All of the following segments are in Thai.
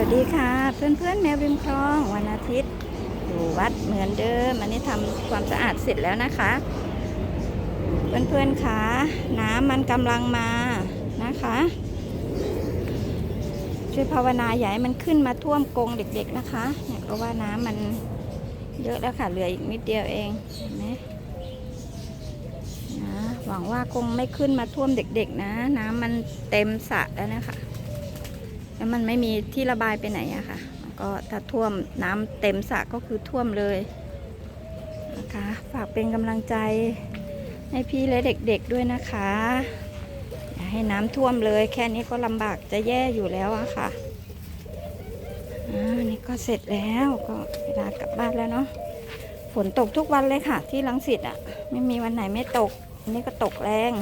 วัสดีค่ะเพื่อนเพื่อนๆแมวริมคลองวันอาทิตย์อยู่วัดเหมือนเดิมอันนี้ทำความสะอาดเสร็จแล้วนะคะ เพื่อนเพื่อนคะน้ำมันกำลังมานะคะ ช่วยภาวนาอย่าให้มันขึ้นมาท่วมกรงเด็กๆนะคะเนี่ยเพราะว่าน้ำมันเยอะแล้วค่ะเหลืออีกนิดเดียวเองเห็นไหมนะหวังว่าคงไม่ขึ้นมาท่วมเด็ก ๆ นะ น้ำมันเต็มสระแล้วนะคะ แล้วมันไม่มีที่ระบายไปไหนอะค่ะ ก็ถ้าท่วมน้ำเต็มสระก็คือท่วมเลยนะคะฝากเป็นกำลังใจให้พี่และเด็กๆด้วยนะคะอย่าให้น้ำท่วมเลย แค่นี้ก็ลำบากจะแย่อยู่แล้วอะค่ะอ่านี่ก็เสร็จแล้วก็เวลากลับบ้านแล้วเนาะฝนตกทุกวันเลยค่ะ ที่ลังสิตอะไม่มีวันไหนไม่ตก อันนี้ก็ตกแรง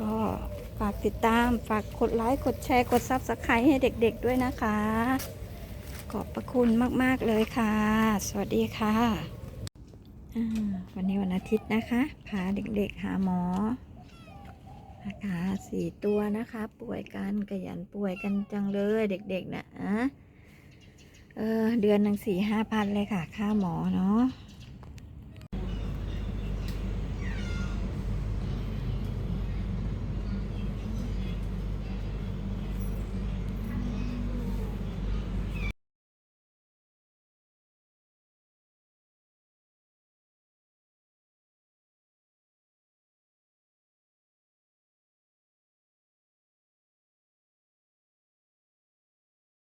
ก็ากติดตาม ฝากกดไลค์ กดแชร์ กดซับสไครต์ให้เด็กๆด้วยนะคะ ขอบพระคุณมากๆเลยค่ะ สวัสดีค่ะ วันนี้วันอาทิตย์นะคะ พาเด็กๆหาหมอนะคะสี่ตัวนะคะ ป่วยกันขยันป่วยกันจังเลยเด็กๆนะ่ะเออเดือนหนึ่งสี่ห้าพันเลยค่ะ ค่าหมอเนาะ